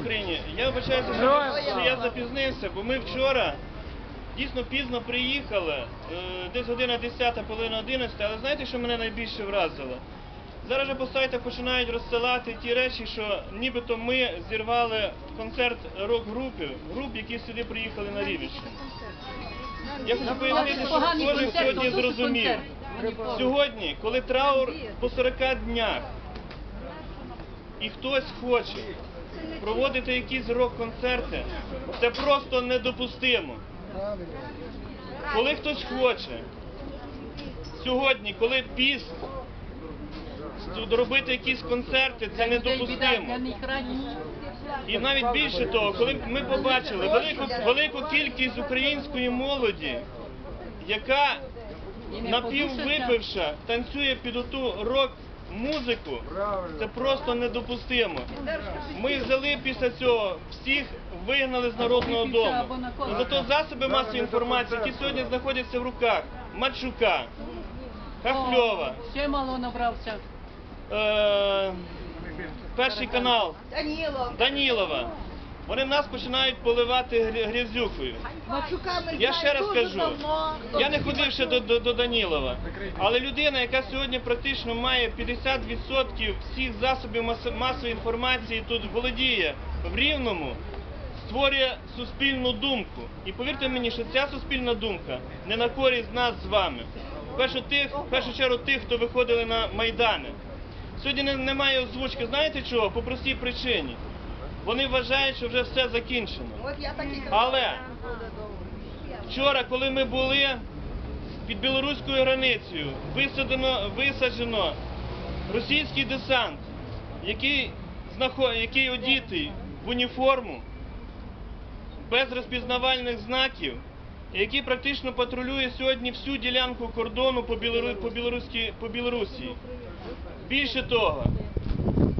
Україні! Я вибачаюся, що, що я запізнився, бо ми вчора дійсно пізно приїхали, е, десь година 10, половина 11, але знаєте, що мене найбільше вразило? Зараз же по сайтах починають розсилати ті речі, що нібито ми зірвали концерт рок-групи, груп, які сюди приїхали на Рівненщину. Я хочу пояснити, Поганий кожен сьогодні зрозумів. Сьогодні, коли траур по 40 днях, і хтось хоче проводити якісь рок-концерти, це просто недопустимо. Коли хтось хоче, сьогодні, коли піст, робити якісь концерти, це недопустимо. І навіть більше того, коли ми побачили велику, велику кількість української молоді, яка напіввипивша танцює під оту рок-музику, це просто недопустимо. Ми взяли після цього всіх вигнали з народного дому. Зато засоби масової інформації, які сьогодні знаходяться в руках Мачука, Хахльова, Ще мало набрався. е, перший канал. Данілова. Вони нас починають поливати грі- грязюкою. Ми Я ще раз кажу, я не ходив ще до, до, до Данілова, але людина, яка сьогодні практично має 50% всіх засобів мас- масової інформації тут володіє в Рівному, створює суспільну думку. І повірте мені, що ця суспільна думка не на користь нас з вами. В першу, тих, в першу чергу тих, хто виходили на Майдани. Сьогодні не- немає озвучки. Знаєте чого? По простій причині. Вони вважають, що вже все закінчено. Але вчора, коли ми були під білоруською границею, висадено, висаджено російський десант, який, який одітий в уніформу, без розпізнавальних знаків, який практично патрулює сьогодні всю ділянку кордону по, Білору, по, Білоруській, по Білорусі. Більше того,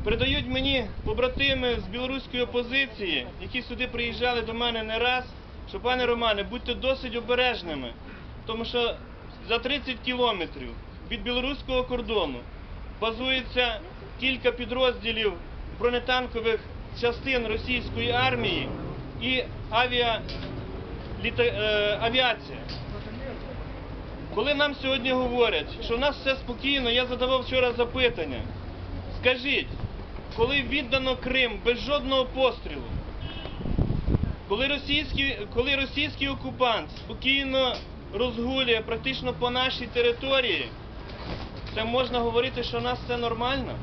Передають мені побратими з білоруської опозиції, які сюди приїжджали до мене не раз, що пане Романе, будьте досить обережними, тому що за 30 кілометрів від білоруського кордону базується кілька підрозділів бронетанкових частин російської армії і авіа, літа, е, авіація. Коли нам сьогодні говорять, що в нас все спокійно, я задавав вчора запитання. Скажіть, коли віддано Крим без жодного пострілу, коли російський, коли російський окупант спокійно розгулює практично по нашій території, це можна говорити, що у нас все нормально?